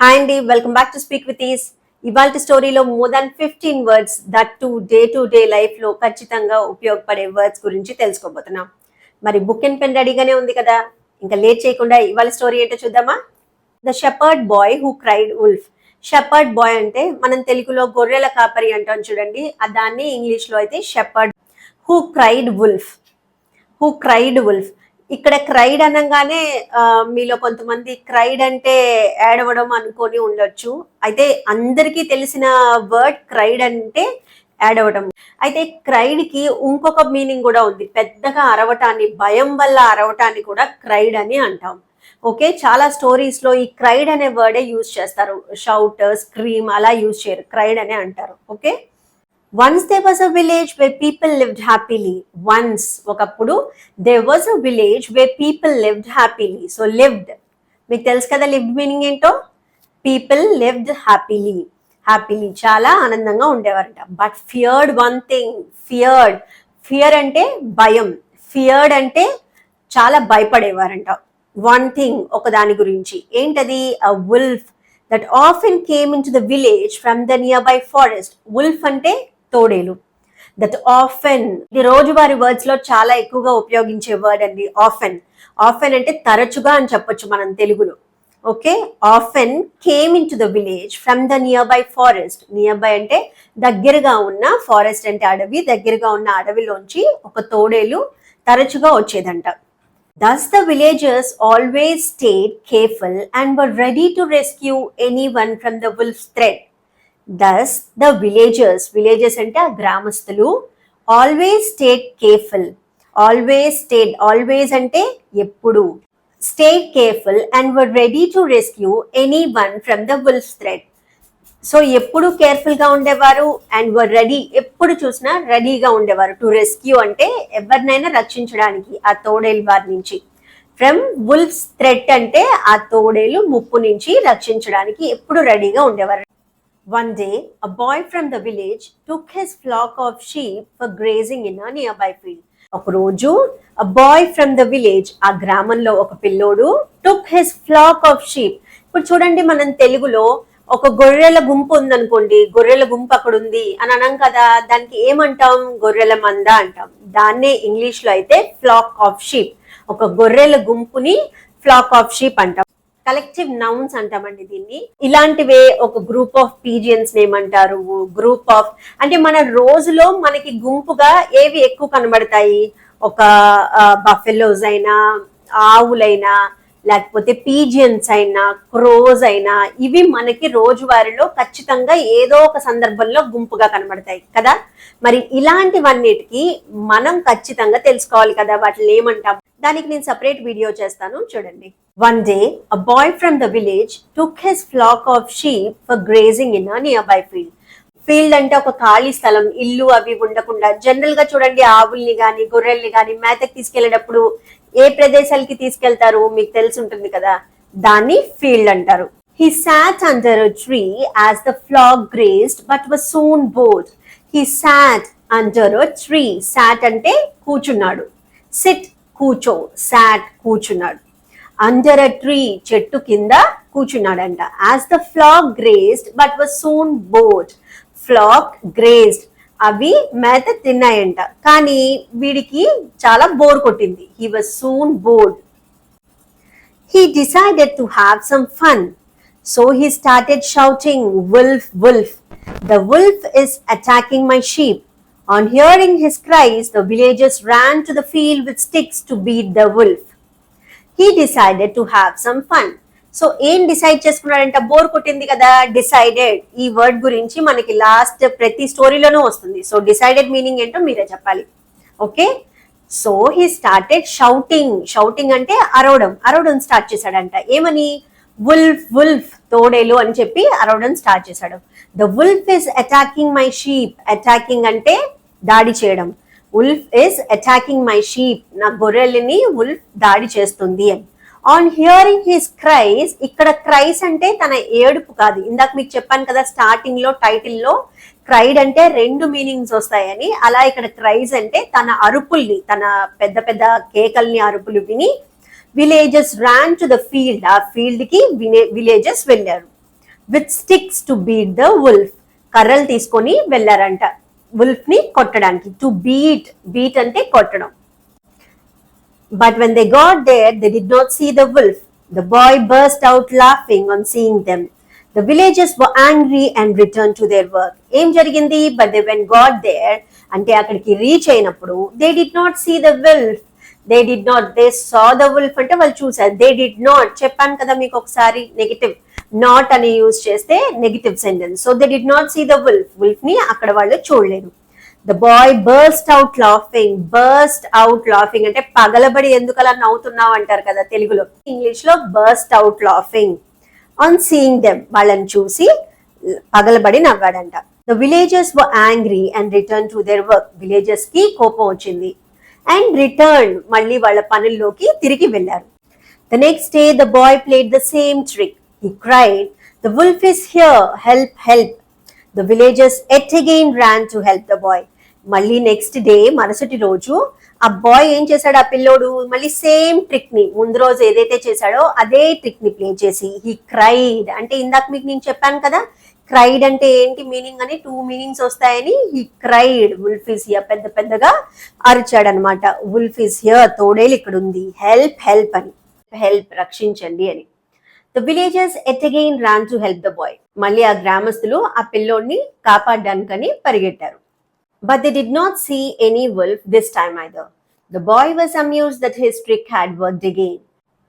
Hi అండి welcome back to speak with ease ఇవాళ స్టోరీలో more than fifteen words that to day to day లైఫ్లో ఖచ్చితంగా ఉపయోగపడే వర్డ్స్ గురించి తెలుసుకోబోతున్నాం. మరి బుక్ అండ్ పెన్ రెడీగానే ఉంది కదా? ఇంకా లేట్ చేయకుండా ఇవాళ స్టోరీ ఏంటో చూద్దామా? The shepherd boy who cried wolf shepherd boy అంటే మనం తెలుగులో గొర్రెల కాపరి అంటాం చూడండి. ఆ దాన్ని ఇంగ్లీష్లో అయితే shepherd who cried wolf who cried wolf ఇక్కడ క్రైడ్ అనగానే మీలో కొంతమంది క్రైడ్ అంటే ఏడవడం అనుకొని ఉండొచ్చు. అయితే అందరికీ తెలిసిన వర్డ్ క్రైడ్ అంటే ఏడవడం అయితే క్రైడ్కి ఇంకొక మీనింగ్ కూడా ఉంది. పెద్దగా అరవటాన్ని భయం వల్ల అరవటాన్ని కూడా క్రైడ్ అని అంటాం. ఓకే? చాలా స్టోరీస్లో ఈ క్రైడ్ అనే వర్డే యూజ్ చేస్తారు. షౌట్ స్క్రీమ్ అలా యూజ్ చేయరు. క్రైడ్ అనే అంటారు. Okay? Once there was a village where people lived happily once ఒకప్పుడు there was a village where people lived happily so lived మీకు తెలుసు కదా లివ్డ్ మీనింగ్ ఏంటో? పీపుల్ లివ్డ్ హ్యాపీలీ హ్యాపీలీ చాలా ఆనందంగా ఉండేవారంట. But feared one thing feared fear అంటే భయం. Feared అంటే చాలా భయపడేవారంట. వన్ థింగ్ ఒక దాని గురించి. ఏంటది? A wolf that often came into the village from the nearby forest wolf అంటే తోడేలు. దట్ ఆఫెన్ ఇది రోజువారి వర్డ్స్లో చాలా ఎక్కువగా ఉపయోగించే వర్డ్ అండి ఆఫెన్ ఆఫెన్ అంటే తరచుగా అని చెప్పొచ్చు మనం తెలుగులో. Okay often came into the village from the nearby forest nearby అంటే దగ్గరగా ఉన్న ఫారెస్ట్ అంటే అడవి దగ్గరగా ఉన్న అడవిలోంచి ఒక తోడేలు తరచుగా వచ్చేదంట. Thus the villagers always stayed careful and were ready to rescue anyone from the wolf's threat thus the villagers villages అంటే ఆ గ్రామస్తులు always stayed careful always stayed always అంటే ఎప్పుడు. Stayed careful and were ready to rescue anyone from the wolf threat so ఎప్పుడు కేర్ఫుల్గా ఉండేవారు and were ready ఎప్పుడు చూసినా రెడీగా ఉండేవారు టు రెస్క్యూ అంటే ఎవరినైనా రక్షించడానికి ఆ తోడేలు వారి నుంచి. ఫ్రమ్ వుల్ఫ్స్ థ్రెట్ అంటే ఆ తోడేలు ముప్పు నుంచి రక్షించడానికి ఎప్పుడు రెడీగా ఉండేవారు. One day a boy from the village took his flock of sheep for grazing in a nearby by field ఒక రోజు a boy from the village ఆ గ్రామంలో ఒక పిల్లోడు took his flock of sheep ఇప్పుడు చూడండి మనం తెలుగులో ఒక గొర్రెల గుంపు ఉందనుకోండి గొర్రెల గుంపు అక్కడ ఉంది అని అనం కదా దానికి ఏమంటాం? గొర్రెల మంద అంటాం. దాన్నే ఇంగ్లీష్లో అయితే ఫ్లాక్ ఆఫ్ షీప్ ఒక గొర్రెల గుంపుని ఫ్లాక్ ఆఫ్ షీప్ అంటాం. కలెక్టివ్ నౌన్స్ అంటామండి దీన్ని. ఇలాంటివే ఒక గ్రూప్ ఆఫ్ పీజియన్స్ ఏమంటారు గ్రూప్ ఆఫ్ అంటే మన రోజులో మనకి గుంపుగా ఏవి ఎక్కువ కనబడతాయి? ఒక బఫెలోస్ అయినా ఆవులైనా లేకపోతే పీజియన్స్ అయినా క్రోజ్ అయినా ఇవి మనకి రోజువారీలో ఖచ్చితంగా ఏదో ఒక సందర్భంలో గుంపుగా కనబడతాయి కదా? మరి ఇలాంటివన్నిటికి మనం ఖచ్చితంగా తెలుసుకోవాలి కదా వాటిని ఏమంటాం? దానికి నేను సపరేట్ వీడియో చేస్తాను చూడండి. One day a boy from the village took his flock of sheep for grazing in nearby field field అంటే ఒక ఖాళీ స్థలం ఇల్లు అవి ఉండకుండా. జనరల్గా చూడండి ఆవుల్ని గాని గొర్రెల్ని గాని మేతకి తీసుకెళ్ళేటప్పుడు ఏ ప్రదేశాలకి తీసుకెళ్తారు? మీకు తెలిసి ఉంటుంది కదా దాన్ని ఫీల్డ్ అంటారు. He sat under tree as the flock grazed but was soon bored he sat under tree sat అంటే కూర్చున్నాడు. సిట్ కూర్చో. సాట్ కూర్చున్నాడు. అండర్ అ ట్రీ చెట్టు కింద కూర్చున్నాడంట. As the flock grazed but was soon bored flock grazed అవి మేత తిన్నాయంట. కానీ వీడికి చాలా బోర్ కొట్టింది. He was soon bored he decided to have some fun. So he started shouting, Wolf, wolf. The wolf is attacking my sheep. On hearing his cries, the villagers ran to the field with sticks to beat the wolf. He decided to have some fun. So ఏం decide చేసుకున్నాడంట bore కొట్టింది కదా decided ఈ word గురించి మనకి last ప్రతి స్టోరీలోనూ వస్తుంది so decided meaning ఏంటో మీరే చెప్పాలి okay so he started shouting shouting అంటే అరవడం అరవడం స్టార్ట్ చేశాడంట ఏమని వుల్ఫ్ వుల్ఫ్ తోడేలు అని చెప్పి అరవడం స్టార్ట్ చేశాడు. The wolf is attacking my sheep attacking అంటే దాడి చేయడం. Wolf is attacking my sheep నా గొర్రెల్ని ఉల్ఫ్ దాడి చేస్తుంది అని. ఆన్ హియరింగ్ హిస్ క్రైస్ ఇక్కడ క్రైస్ అంటే తన ఏడుపు కాదు. ఇందాక మీకు చెప్పాను కదా స్టార్టింగ్లో టైటిల్లో క్రైడ్ అంటే రెండు మీనింగ్స్ వస్తాయని. అలా ఇక్కడ క్రైజ్ అంటే తన అరుపుల్ని తన పెద్ద పెద్ద కేకల్ని అరుపులు విని villages ran to the field ఆ ఫీల్డ్కి విలేజెస్ వెళ్ళారు with sticks to beat the wolf కర్రలు తీసుకొని వెళ్ళారంట వుల్ఫ్ని కొట్టడానికి టు బీట్ బీట్ అంటే కొట్టడం But when they got there, they did not see the wolf. The boy burst out laughing on seeing them. The villagers were angry and returned to their work. ఏం జరిగింది but they when got there అంటే అక్కడికి reach అయినప్పుడు they did not see the wolf they did not they saw the wolf అంటే వాళ్ళు చూసారు they did not చెప్పాను కదా మీకు ఒకసారి నెగిటివ్ నాట్ అని యూజ్ చేస్తే negative sentence so they did not see the wolf ఉల్ఫ్ని అక్కడ వాళ్ళు చూడలేదు. The boy burst out laughing burst out laughing అంటే పగలబడి ఎందుకు అలా నవ్వుతున్నావు అంటారు కదా తెలుగులో. ఇంగ్లీష్లో burst out laughing on seeing them వాళ్ళని చూసి పగలబడి నవ్వాడంట. The villages were angry and return to their work విలేజెస్కి కోపం వచ్చింది. అండ్ రిటర్న్ మళ్ళీ వాళ్ళ పనుల్లోకి తిరిగి వెళ్ళారు. The next day the boy played the same trick he cried the wolf is here help help the villagers yet again ran to help the boy మళ్ళీ next day మరుసటి రోజు ఆ బాయ్ ఏం చేశాడు ఆ పిల్లోడు? మళ్ళీ సేమ్ ట్రిక్ని ముందు రోజు ఏదైతే చేశాడో అదే ట్రిక్ని ప్లే చేసి హీ క్రైడ్ అంటే ఇందాక మీకు నేను చెప్పాను కదా క్రైడ్ అంటే ఏంటి మీనింగ్ అని టూ మీనింగ్స్ వస్తాయని ఈ క్రైడ్ వుల్ఫ్ ఇస్ హియర్ పెద్ద పెద్దగా అరిచాడు అనమాట వుల్ఫ్ ఇస్ హియర్ తోడేలు ఇక్కడ ఉంది. హెల్ప్ హెల్ప్ అని. హెల్ప్ రక్షించండి అని. The villagers yet again ran to help the boy మళ్ళీ ఆ గ్రామస్తులు ఆ పిల్లోడిని కాపాడడానికని పరిగెట్టారు. But they did not see any wolf this time either the boy was amuse that his trick had work again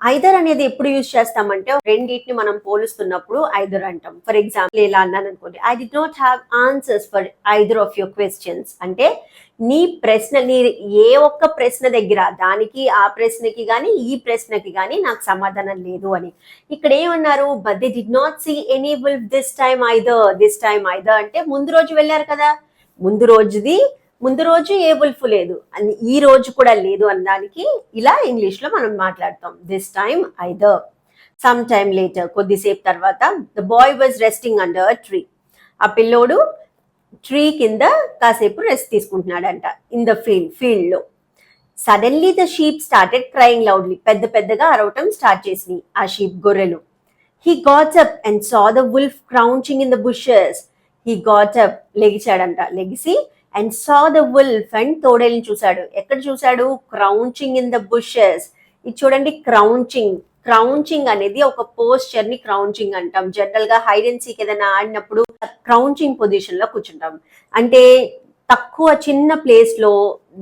either అనేది ఎప్పుడు యూజ్ చేస్తామంటే రెండింటిని మనం పోలుస్తున్నప్పుడు ఐదర్ అంటాం. ఫర్ ఎగ్జాంపుల్ ఇలా అన్నాను అనుకోండి. I do not have answers for either of your questions అంటే నీ ప్రశ్న నీ ఏ ఒక్క ప్రశ్న దగ్గర దానికి ఆ ప్రశ్నకి కానీ ఈ ప్రశ్నకి కానీ నాకు సమాధానం లేదు అని. ఇక్కడ ఏమన్నారు? But they did not see any wolf this time either this time either అంటే ముందు రోజు వెళ్ళారు కదా. ముందు రోజుది ముందు రోజు ఏ వుల్ఫ్ లేదు. అని ఈ రోజు కూడా లేదు అనడానికి ఇలా ఇంగ్లీష్లో మనం మాట్లాడతాం. This time either some time later కొద్దిసేపు తర్వాత the boy was resting under tree ఆ పిల్లోడు ట్రీ కింద కాసేపు రెస్ట్ తీసుకుంటున్నాడంట. ఇన్ ద ఫీల్డ్ ఫీల్డ్లో suddenly the sheep started crying loudly పెద్ద పెద్దగా అరవటం స్టార్ట్ చేసినాయి ఆ షీప్ గొర్రెలు. He gets up and saw the wolf crouching in the bushes he got up లెగిచాడంట. లెగిసి and saw the wolf and తోడేల్ని చూశాడు. ఎక్కడ చూశాడు? క్రౌంచింగ్ ఇన్ ద బుషెస్ ఇది చూడండి క్రౌంచింగ్ క్రౌంచింగ్ అనేది ఒక పోస్చర్ని క్రౌంచింగ్ అంటాం. జనరల్గా హైడ్ అండ్ సీక్ ఏదైనా ఆడినప్పుడు క్రౌంచింగ్ పొజిషన్లో కూర్చుంటాం. అంటే తక్కువ చిన్న ప్లేస్లో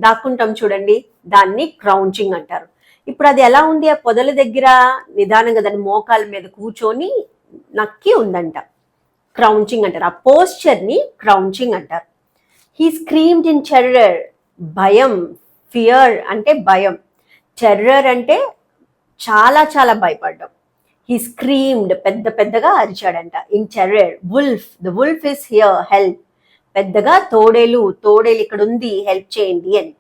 దాక్కుంటాం చూడండి దాన్ని క్రౌంచింగ్ అంటారు. ఇప్పుడు అది ఎలా ఉంది? ఆ పొదల దగ్గర నిదానంగా దాని మోకాల మీద కూర్చొని నక్కి ఉందంట. క్రౌంచింగ్ అంటారు. ఆ పోస్చర్ని క్రౌంచింగ్ అంటారు. హీ స్క్రీమ్డ్ ఇన్ టెర్రర్ భయం ఫియర్ అంటే భయం. టెర్రర్ అంటే చాలా చాలా భయపడ్డం. హీ స్క్రీమ్డ్ పెద్ద పెద్దగా అరిచాడంట. In terror wolf the wolf is here help పెద్దగా తోడేలు తోడేలు ఇక్కడ ఉంది హెల్ప్ చేయండి అని.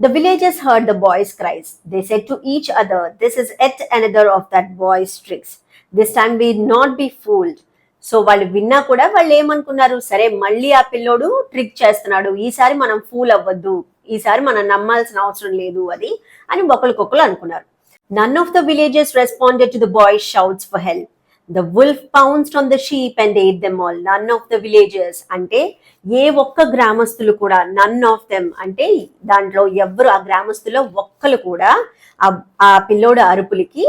The villages heard the boys cries they set to each other this is at another of that boys tricks this time we not be fooled so వాళ్ళు విన్నా కూడా వాళ్ళు ఏమనుకున్నారు? సరే మళ్ళీ ఆ పిల్లోడు ట్రిక్ చేస్తున్నాడు. ఈసారి మనం ఫూల్ అవ్వద్దు. ఈసారి మనం నమ్మాల్సిన అవసరం లేదు అది అని ఒకరికొకరు అనుకున్నారు. None of the villages responded to the boys shouts for help the wolf pounced on the sheep and ate them all none of the villages అంటే ఏ ఒక్క గ్రామస్తులు కూడా నన్ ఆఫ్ దెమ్ అంటే దాంట్లో ఎవ్వరు ఆ గ్రామస్తులో ఒక్కరు కూడా ఆ పిల్లోడు అరుపులకి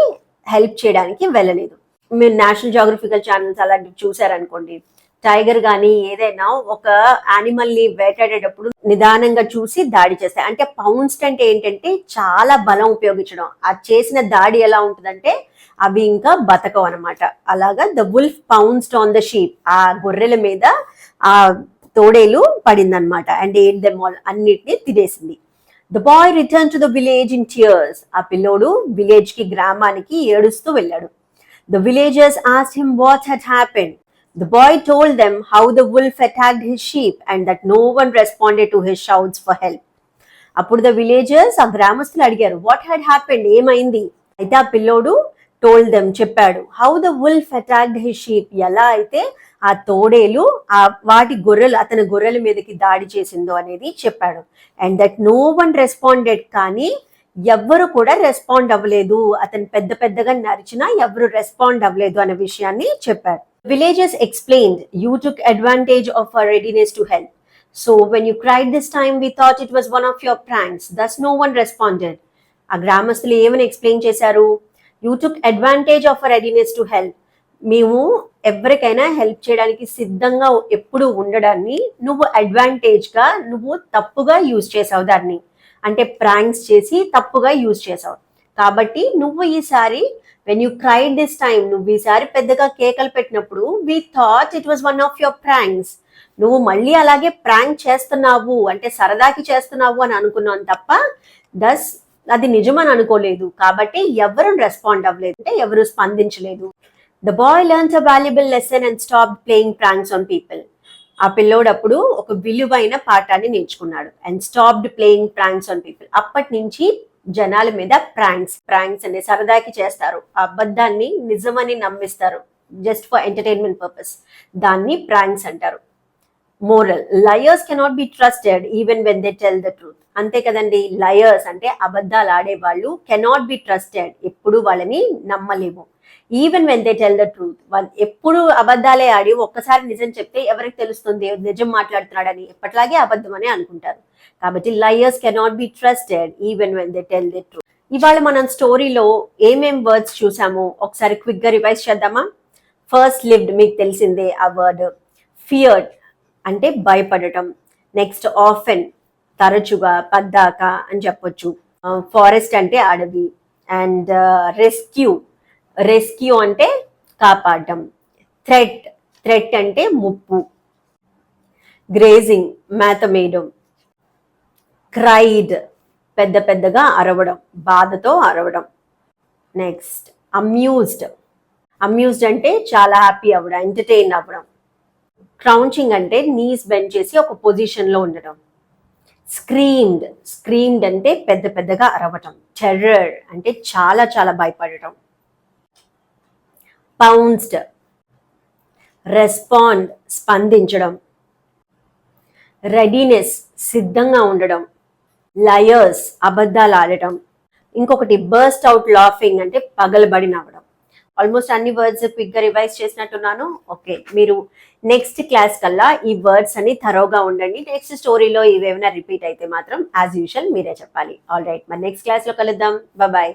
హెల్ప్ చేయడానికి వెళ్ళలేదు. మీరు నేషనల్ జాగ్రఫికల్ ఛానల్స్ అలాంటివి చూసారనుకోండి టైగర్ కానీ ఏదైనా ఒక యానిమల్ని వేటాడేటప్పుడు నిదానంగా చూసి దాడి చేస్తాయి. అంటే పౌన్స్ట్ అంటే ఏంటంటే చాలా బలం ఉపయోగించడం. ఆ చేసిన దాడి ఎలా ఉంటుందంటే అవి ఇంకా బతకం అనమాట అలాగా the wolf pounced on the sheep. ఆ గొర్రెల మీద ఆ తోడేలు పడిందనమాట అండ్ ఎయిట్ దెమ్ ఆల్ అన్నిటిని తినేసింది. The boy return to the village in tears. ఆ పిల్లోడు విలేజ్కి గ్రామానికి ఏడుస్తూ వెళ్ళాడు. The villagers asked him what had happened. The boy told them how the wolf attacked his sheep and that no one responded to his shouts for help. అప్పుడు the villagers ఆ గ్రామస్తులు అడిగారు వాట్ హ్యాడ్ హ్యాపెండ్ ఏమైంది అయితే ఆ పిల్లోడు told them చెప్పాడు how the wolf attacked his sheep ఎలా అయితే ఆ తోడేలు ఆ వాటి గొర్రెలు అతని గొర్రెల మీదకి దాడి చేసిందో అనేది చెప్పాడు and that no one responded కానీ ఎవ్వరు కూడా రెస్పాండ్ అవ్వలేదు. అతను పెద్ద పెద్దగా నరిచినా ఎవరు రెస్పాండ్ అవ్వలేదు అనే విషయాన్ని చెప్పారు villages explain you took advantage of our readiness to help so when you cried this time we thought it was one of your pranks thus no one responded ఆ గ్రామస్తులు ఏమని ఎక్స్ప్లెయిన్ చేశారు? You took advantage of readiness to help మేము ఎవరికైనా help చేయడానికి సిద్ధంగా ఎప్పుడు ఉండడాన్ని నువ్వు అడ్వాంటేజ్గా నువ్వు తప్పుగా యూజ్ చేసావు దాన్ని. అంటే ప్రాంక్స్ చేసి తప్పుగా యూజ్ చేసావు. కాబట్టి నువ్వు ఈసారి when you cried this time నువ్వు ఈసారి పెద్దగా కేకలు పెట్టినప్పుడు we thought it was one of your pranks నువ్వు మళ్ళీ అలాగే ప్రాంక్ చేస్తున్నావు అంటే సరదాకి చేస్తున్నావు అని అనుకున్నాను తప్ప దస్ అది నిజమని అనుకోలేదు. కాబట్టి ఎవరు రెస్పాండ్ అవ్వలేదు అంటే ఎవరు స్పందించలేదు. The boy learns a valuable lesson and stop playing pranks on people ఆ పిల్లోడు అప్పుడు ఒక విలువైన పాఠాన్ని నేర్చుకున్నాడు. And stopped playing pranks on people అప్పటి నుంచి జనాల మీద ప్రాంక్స్ ప్రాంక్స్ అనే సరదాకి చేస్తారు. ఆ అబద్ధాన్ని నిజమని నమ్మిస్తారు. జస్ట్ ఫర్ ఎంటర్టైన్మెంట్ పర్పస్ దాన్ని ప్రాంక్స్ అంటారు. Moral liars cannot be trusted even when they tell the truth అంతే కదండి. లయర్స్ అంటే అబద్ధాలు ఆడేవాళ్ళు కెనాట్ బి ట్రస్టెడ్ ఎప్పుడు వాళ్ళని నమ్మలేము. Even when they tell the truth వాళ్ళు ఎప్పుడు అబద్ధాలే ఆడి ఒక్కసారి నిజం చెప్తే ఎవరికి తెలుస్తుంది? నిజం మాట్లాడుతున్నాడని ఎప్పట్లాగే అబద్ధం అని అనుకుంటారు. కాబట్టి liars cannot be trusted even when they tell the truth ఇవాళ మనం స్టోరీలో ఏమేం వర్డ్స్ చూసామో ఒకసారి క్విక్గా రివైజ్ చేద్దామా? ఫస్ట్ లివ్డ్ మీకు తెలిసిందే ఆ వర్డ్ ఫియర్డ్ అంటే భయపడటం. నెక్స్ట్ ఆఫెన్ తరచుగా పద్దాక అని చెప్పొచ్చు. ఫారెస్ట్ అంటే అడవి. అండ్ రెస్క్యూ రెస్క్యూ అంటే కాపాడటం. థ్రెట్ థ్రెట్ అంటే ముప్పు. గ్రేజింగ్ మేతమేయడం క్రైడ్ పెద్ద పెద్దగా అరవడం. బాధతో అరవడం. నెక్స్ట్ అమ్యూజ్డ్ అమ్యూజ్డ్ అంటే చాలా హ్యాపీ అవ్వడం ఎంటర్టైన్ అవ్వడం. క్రౌంచింగ్ అంటే నీస్ బెండ్ చేసి ఒక పొజిషన్లో ఉండడం. స్క్రీమ్డ్ స్క్రీమ్డ్ అంటే పెద్ద పెద్దగా అరవటం. టెర్రర్ అంటే చాలా చాలా భయపడటం. పౌన్స్డ్ రెస్పాండ్ స్పందించడం. రెడీనెస్ సిద్ధంగా ఉండడం. లయర్స్ అబద్ధాలు ఆడటం. ఇంకొకటి బర్స్ట్ అవుట్ లాఫింగ్ అంటే పగలబడి నవ్వడం. ఆల్మోస్ట్ అన్ని వర్డ్స్ క్విక్గా రివైజ్ చేసినట్టున్నాను. ఓకే మీరు నెక్స్ట్ క్లాస్ కల్లా ఈ వర్డ్స్ అన్ని థరోగా ఉండండి. నెక్స్ట్ స్టోరీలో ఇవేమైనా రిపీట్ అయితే మాత్రం యాజ్ యూజువల్ మీరే చెప్పాలి. ఆల్ రైట్ మరి నెక్స్ట్ క్లాస్లో కలుద్దాం. బాయ్